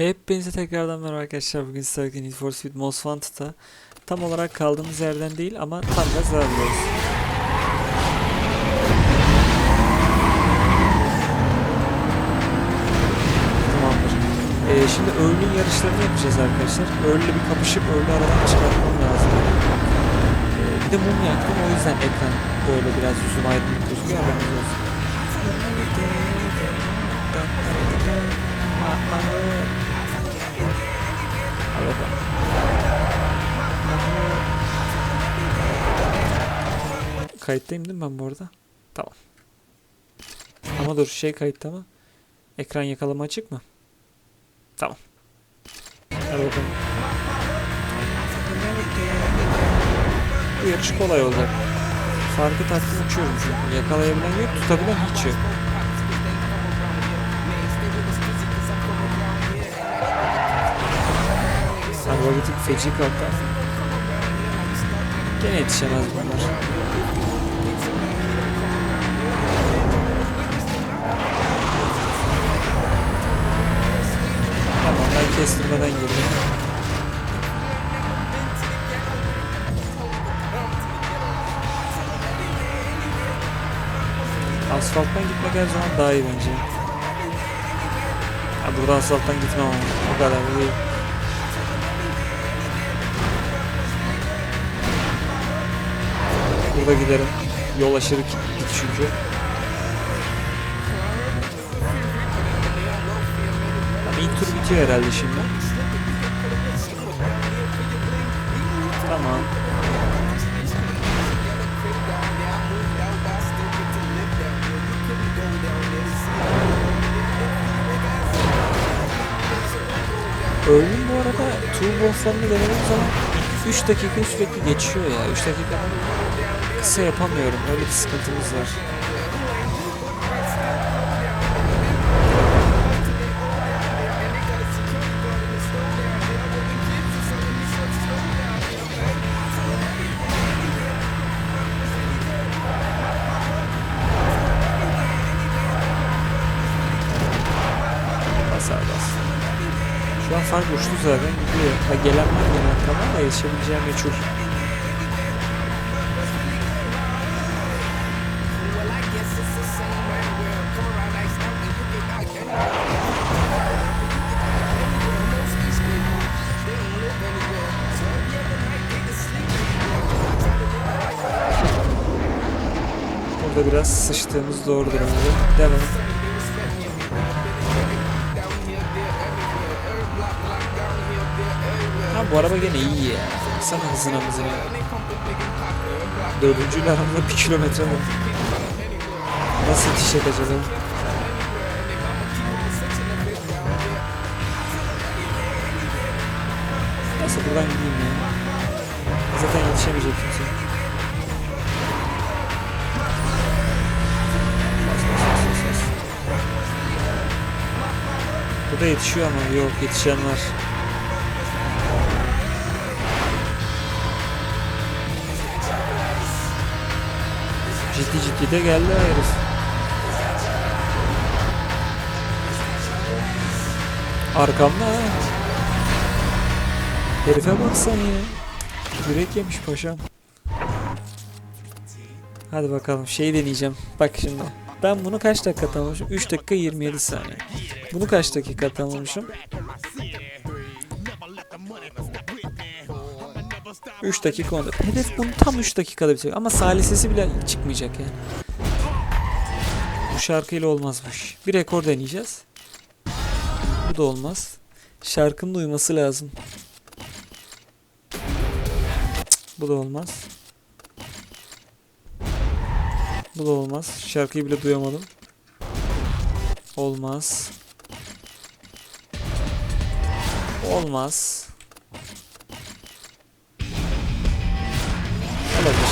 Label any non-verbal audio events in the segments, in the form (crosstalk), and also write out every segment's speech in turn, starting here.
Hepinize tekrardan merhaba arkadaşlar. Bugün sizlerle Need for Speed Most Wanted'da tam olarak kaldığımız yerden değil ama tam gaz alıyoruz. Tamamdır. Ee, şimdi öğlün yarışlarını yapacağız arkadaşlar. Öğle bir kapışıp öğle aradan çıkartmam lazım. Ee, bir de mum yaktım o yüzden ekran böyle biraz yüzüm aydınlık gözüküyor. Haberiniz olsun. Bakalım. Kayıttayım değil mi ben bu arada? Tamam. Ama dur şey kayıtta mı? Ekran yakalama açık mı? Tamam. Hadi bakalım. Bu yarış kolay olacak. Farkı taktım uçuyorum çünkü. Yakalayabilen yok, tutabilen hiç yok. Arbagetik feci kalktı. Gene yetişemez bunlar. Tamam ben kestirmeden girdim. Asfalttan gitmek her zaman daha iyi bence. Ha, burada asfalttan gitmem ama o kadar da değil. Burada giderim. Yol aşırı kilitli çünkü. Tamam, ilk tur bitiyor herhalde şimdi. Tamam. Öğlün bu arada tur bosslarını denediğim zaman 3 dakika sürekli geçiyor ya. 3 dakika kısa yapamıyorum. Öyle bir sıkıntımız var. Bas abi bas. Şu an fark uçtu zaten gidiyor. Ha gelen var gelen tamam da yetişebileceğim meçhul. Biraz sıçtığımız doğrudur abi. Devam. Ha bu araba gene iyi ya. Sana hızına hızına. Dördüncüyle aramda bir kilometre var. Nasıl yetişecek acaba? Neyse buradan gideyim ya. Zaten yetişemeyecek kimse. Bu da yetişiyor ama yok yetişen var. Ciddi ciddi de geldi herif. Arkamda ha. Herife bak sen ya. Yürek yemiş paşam. Hadi bakalım şey deneyeceğim. Bak şimdi. Ben bunu kaç dakika tamamlamışım? 3 dakika 27 saniye. Bunu kaç dakika tamamlamışım? 3 dakika 10 dakika. Hedef bunu tam 3 dakikada bitecek. Ama salisesi bile çıkmayacak yani. Bu şarkıyla olmaz bu iş. Bir rekor deneyeceğiz. Bu da olmaz. Şarkının uyması lazım. Cık, Bu da olmaz. Bu da olmaz. Şarkıyı bile duyamadım. Olmaz. Olmaz. Olabilir.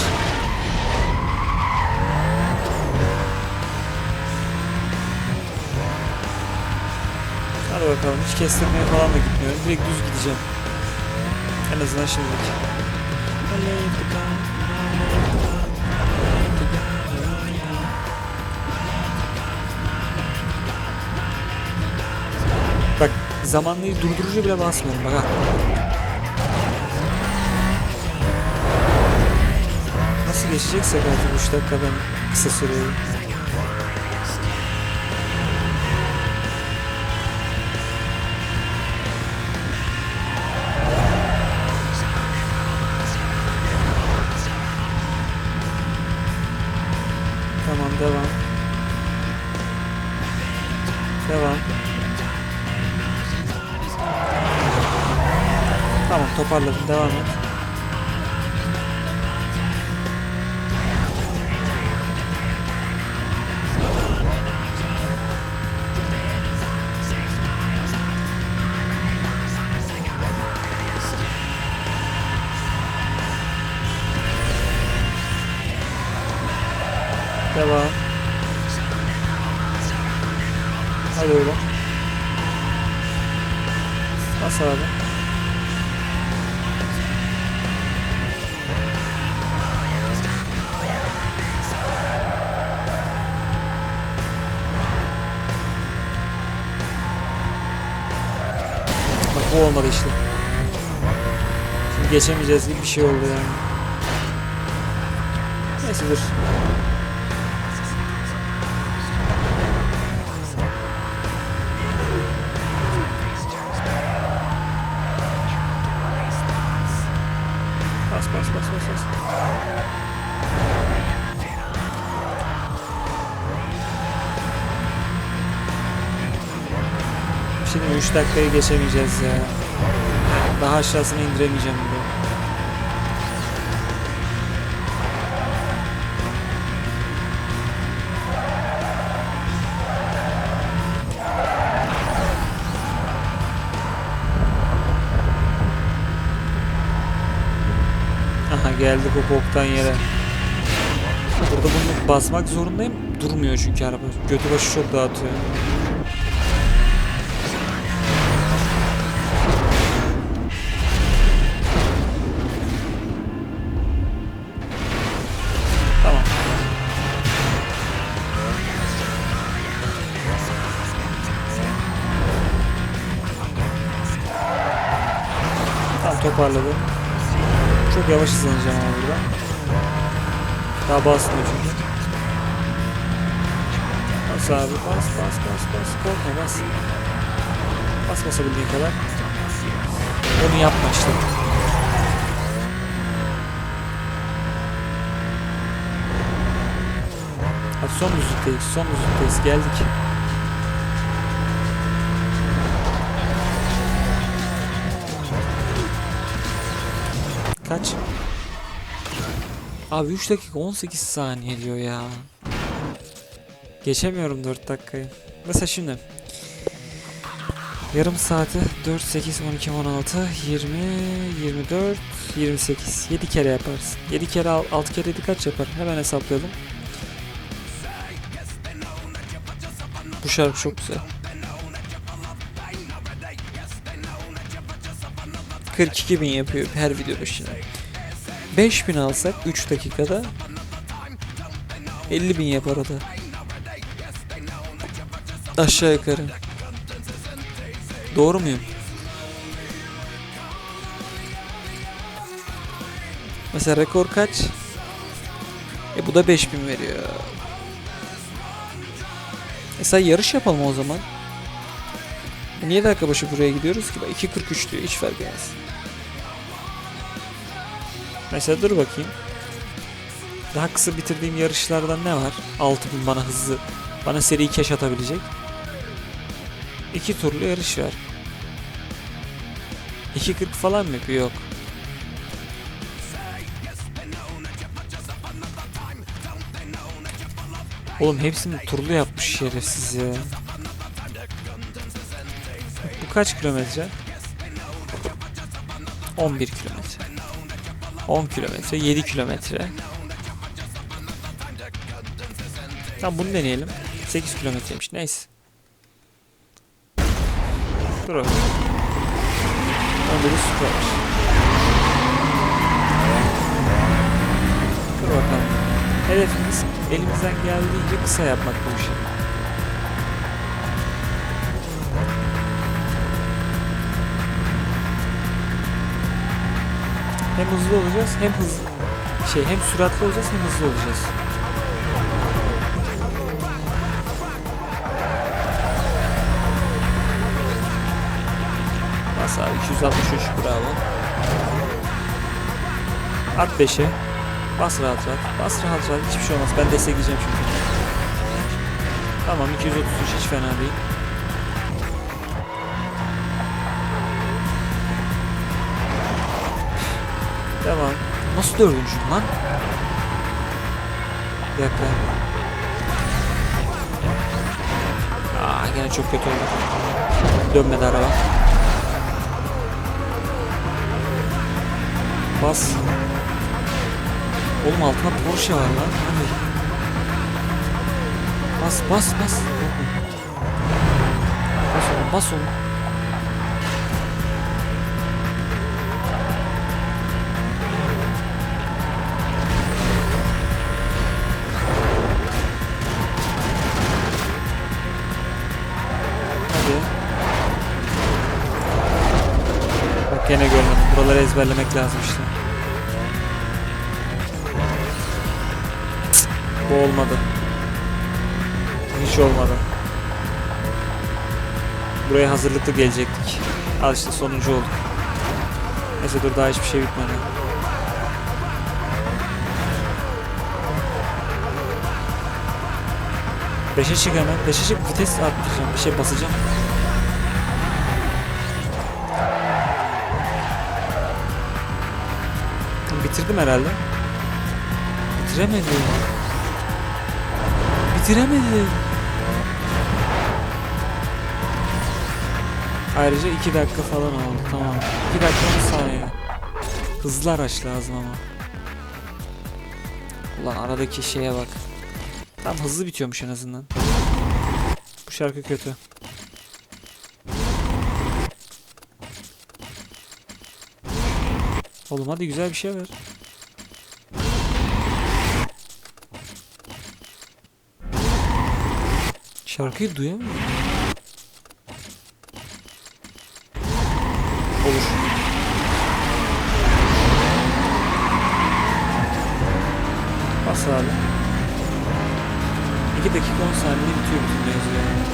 Hadi bakalım hiç kestirmeye falan da gitmiyorum. Direkt düz gideceğim. En azından şimdilik. Bak zamanlayı durdurucu bile basmıyorum bak ha. Nasıl geçeceksek artık 3 dakikadan kısa süreyi. Tamam toparladım devam et. Devam. Hadi öyle. Bas abi. Bu olmadı işte. Şimdi geçemeyeceğiz gibi bir şey oldu yani. Neyse dur. Şimdi 3 dakikayı geçemeyeceğiz ya. Daha aşağısına indiremeyeceğim bile. Aha geldik o boktan yere. Burada bunu basmak zorundayım. Durmuyor çünkü araba. Götü başı çok dağıtıyor. Tamam toparladım. Çok yavaş hızlanacağım ama burada. Daha basmıyor çünkü. Bas abi bas bas bas bas. Korkma bas. Bas basabildiğin kadar. Onu yapma işte. Hadi son düzlükteyiz. Son düzlükteyiz. Geldik. Kaç? Abi 3 dakika 18 saniye diyor ya. Geçemiyorum 4 dakikayı. Mesela şimdi. Yarım saati 4, 8, 12, 16, 20, 24, 28. 7 kere yaparız. 7 kere 6 kere 7 kaç yapar? Hemen hesaplayalım. Bu şarkı çok güzel. 42 bin yapıyor her video başına. 5000 alsak 3 dakikada 50 bin yapar o da. Aşağı yukarı. Doğru muyum? Mesela rekor kaç? E bu da 5000 veriyor. Mesela yarış yapalım o zaman. E Niye dakika başı buraya gidiyoruz ki? Bak 2.43 diyor hiç fark etmez. Mesela dur bakayım. Daha kısa bitirdiğim yarışlardan ne var? 6000 bana hızlı, bana seri cash atabilecek. İki turlu yarış var. 2.40 falan mı yapıyor? Yok. Oğlum hepsini turlu yapmış şerefsiz ya. Bu kaç kilometre? 11 kilometre. 10 kilometre, 7 kilometre. Tamam bunu deneyelim. 8 kilometreymiş. Neyse. Dur bakalım. Onda bir süper. Dur bakalım. Hedefimiz elimizden geldiğince kısa yapmak bu işi. Hem hızlı olacağız hem hızlı şey hem süratli olacağız hem hızlı olacağız. Bas abi 263 bravo. At 5'e. Bas rahat rahat. Bas rahat rahat. Hiçbir şey olmaz. Ben destekleyeceğim çünkü. Tamam 233 hiç fena değil. Devam. Nasıl dördüncüyüm lan? Bir dakika. Aa gene çok kötü oldu. Dönmedi araba. Bas. Oğlum altına Porsche var lan. Hadi. Bas bas bas. Bas oğlum bas oğlum. Gene görmedim. Buraları ezberlemek lazım işte. Bu olmadı. Hiç olmadı. Buraya hazırlıklı gelecektik. Al işte sonuncu olduk. Neyse dur daha hiçbir şey bitmedi. Beşe çık hemen. Beşe çık vites arttıracağım. Bir şey basacağım. Bitirdim herhalde. Bitiremedim. Bitiremedim. Ayrıca 2 dakika falan oldu. Tamam. 2 dakika 10 saniye. Hızlı araç lazım ama. Ulan aradaki şeye bak. Tam hızlı bitiyormuş en azından. Bu şarkı kötü. Oğlum hadi güzel bir şey ver. Şarkıyı duyamıyorum. Olur. Bas abi. 2 dakika 10 saniye bitiyor bütün mevzu yani.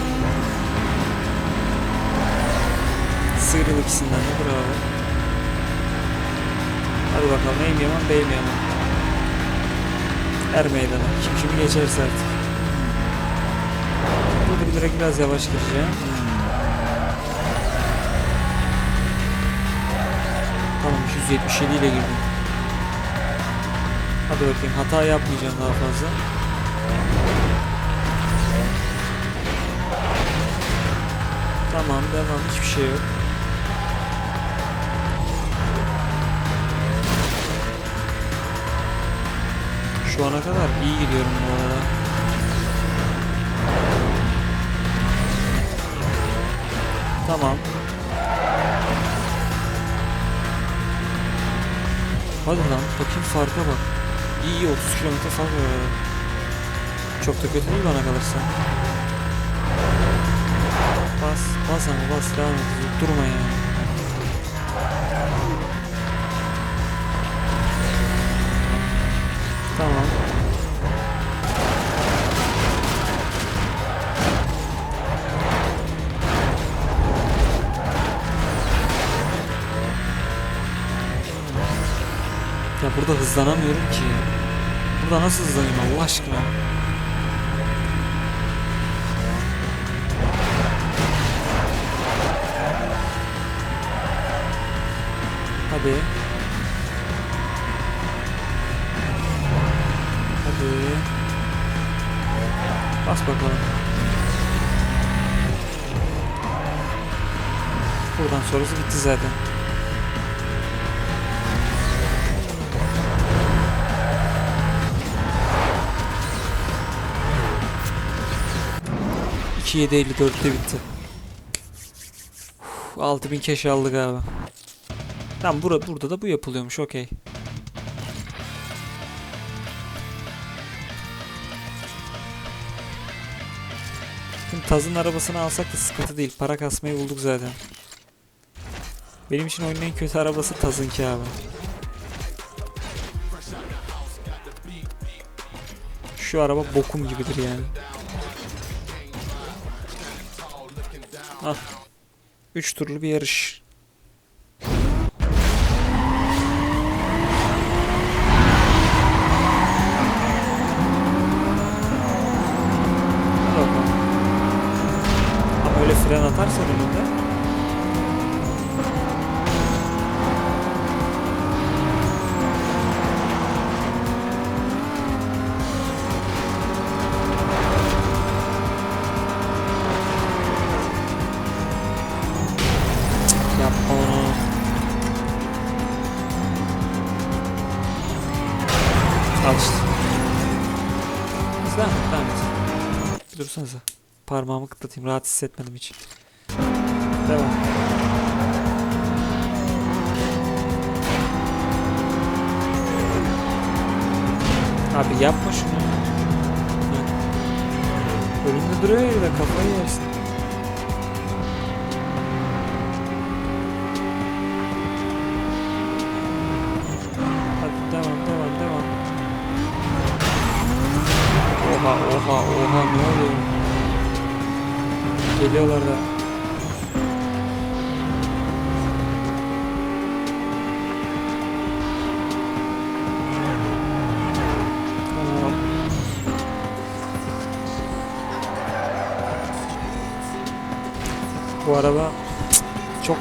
Sıyrıl ikisinden de bravo. Hadi bakalım neyim yaman beyim yaman. Er meydana. Kim kimi geçerse artık. Burada direkt biraz yavaş gireceğim. Tamam 177 ile girdim. Hadi bakayım hata yapmayacağım daha fazla. Tamam devam hiçbir şey yok. Şu ana kadar iyi gidiyorum bu arada. Tamam. Hadi lan bakayım farka bak. İyi iyi 30 kilometre fark var. Çok da kötü değil bana kalırsa. Bas, bas ama bas devam et. Durma yani. Burada hızlanamıyorum ki. Burada nasıl hızlanayım Allah aşkına? Hadi. Hadi. Bas bakalım. Buradan sonrası bitti zaten. 7.54'te bitti. 6000 keş aldık abi. Tam burada, burada da bu yapılıyormuş okey. Taz'ın arabasını alsak da sıkıntı değil. Para kasmayı bulduk zaten. Benim için oyunun en kötü arabası Taz'ınki abi. Şu araba bokum gibidir yani. Ah. 3 turlu bir yarış. Parmağımı kıtlatayım. Rahat hissetmedim hiç. Devam. Abi yapma şunu. Önünde duruyor ya da kafayı yersin. Oha oha oha ne oluyor? Geliyorlar da. Tamam. Bu araba çok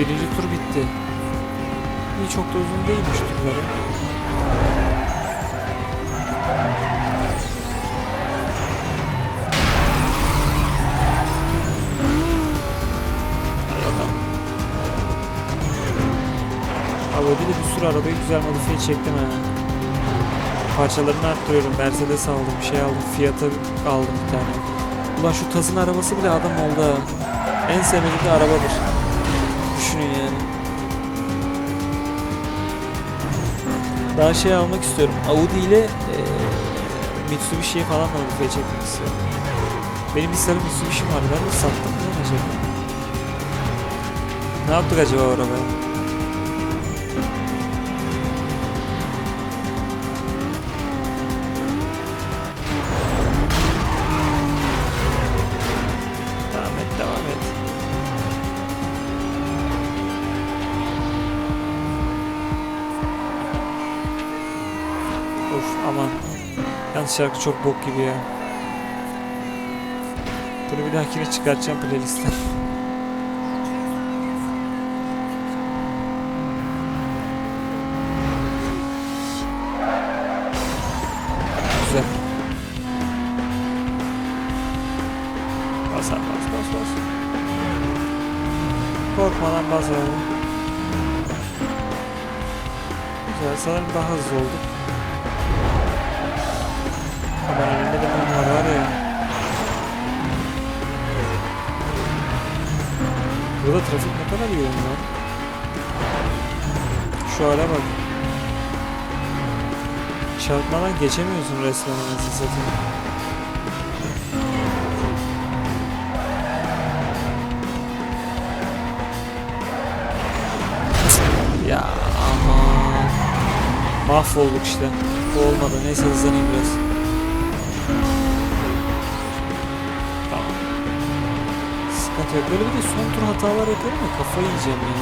birinci tur bitti. İyi çok da uzun değilmiş turları. Bakalım. Audi'de bir sürü arabayı güzel modifiye çektim ha. Parçalarını arttırıyorum. Mercedes aldım, şey aldım, Fiat'ı aldım bir tane. Ulan şu Taz'ın arabası bile adam oldu ha. En sevmediğim de arabadır. Düşünün yani. Daha şey almak istiyorum. Audi ile eee Mitsubishi'ye falan da modifiye çekmek istiyorum. Benim bir sarı Mitsubishi'm vardı. Ben de sattım acaba? Ne yaptık acaba o Yalnız şarkı çok bok gibi ya. Bunu bir dahakine çıkartacağım playlistten. Güzel. Bas abi, bas bas bas. Korkmadan bas abi. Güzel sanırım daha hızlı olduk. Ama önünde de mum var var ya. Burada trafik ne kadar yoğun lan. Şu hale bak. Çarpmadan geçemiyorsun resmen anasını satayım. Ya aman. Mahvolduk işte. Bu olmadı. Neyse hızlanayım biraz. Yok. Böyle bir de son tur hatalar yapıyorum ya kafayı yiyeceğim ya.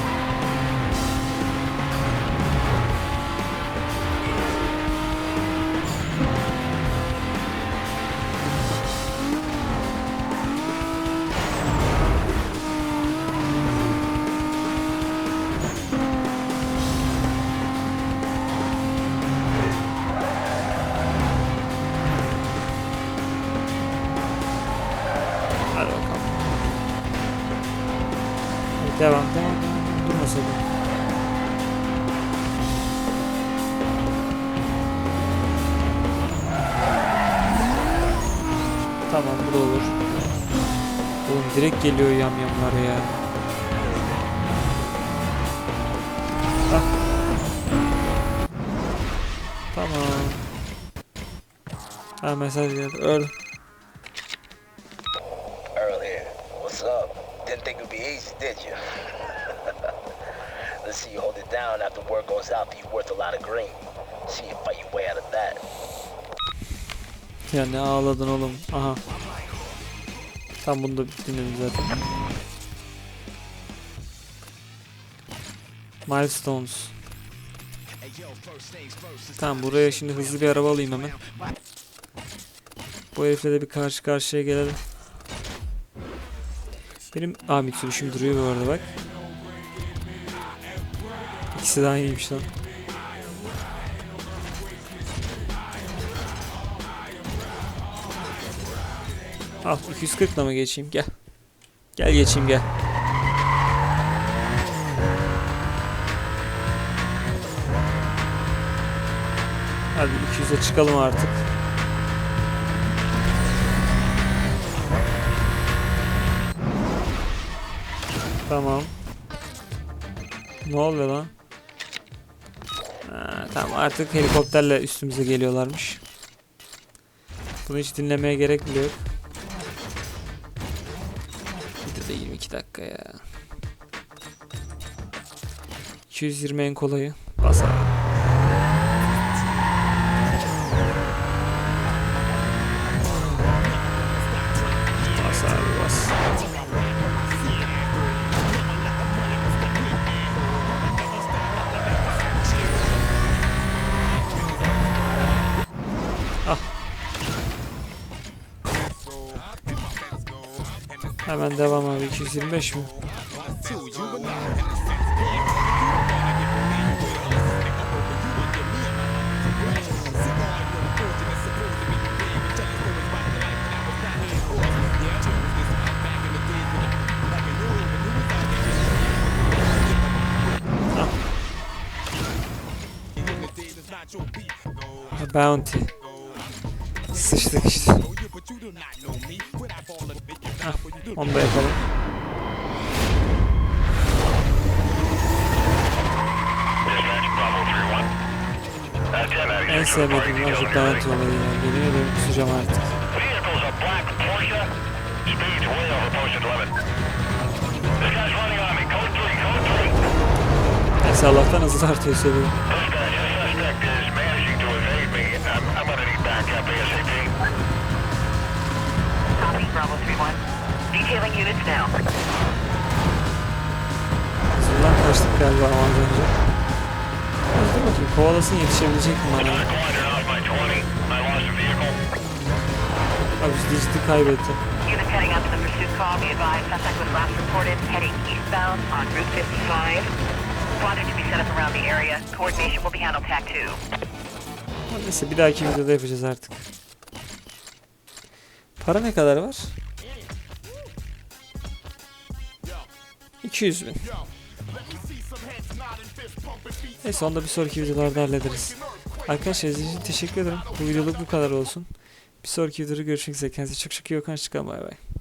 Ah. Tamam. Ha mesaj geldi. Öldüm. Earl here. What's up? Didn't think it'd be easy, did you? (laughs) Let's see you hold it down after word goes out that you're worth a lot of green. See you fight your way out of that. Ya ne ağladın oğlum. Aha. Tam bunu da dinledim zaten. Milestones. Tamam buraya şimdi hızlı bir araba alayım hemen. Bu herifle de bir karşı karşıya gelelim. Benim Aa Mitsubishi'm duruyor bu arada bak. İkisi de aynıymış lan. Al 240 ile mı geçeyim? Gel. Gel geçeyim gel. Hadi 200'e çıkalım artık. Tamam. Ne oluyor lan? Ha, tamam artık helikopterle üstümüze geliyorlarmış. Bunu hiç dinlemeye gerek bile yok. De 22 dakika ya. 220 en kolayı. Bas Hemen devam abi 225 mi? Bounty. Sıçtık işte. Onu da yapalım. En sevmediğim var şu bounty olayı ya. Yemin ederim kusacağım artık. Vehicle's a black Porsche. Speed's way over posted limit. This guy's running on me. Code 3, code 3. Neyse Allah'tan hızlı artıyor seviyor. Bravo 3-1. Detailing units now. Hızından kaçtık galiba az önce. Dur bakayım kovalasın yetişebilecek mi bana? Another glider off my 20. I lost a vehicle. Abi ciddi kaybetti. Units heading out to the pursuit call. Be advised, suspect was last reported heading eastbound on Route 55. Squadron to be set up around the area. Coordination will be handled TAC 2. Ama Neyse bir dahaki videoda yapacağız artık. Para ne kadar var? 200 bin. Neyse onu da bir sonraki videolarda hallederiz. Arkadaşlar izlediğiniz için teşekkür ederim. Bu videoluk bu kadar olsun. Bir sonraki videoda görüşmek üzere. Kendinize çok çok iyi bakın. Hoşçakalın. Bay bay.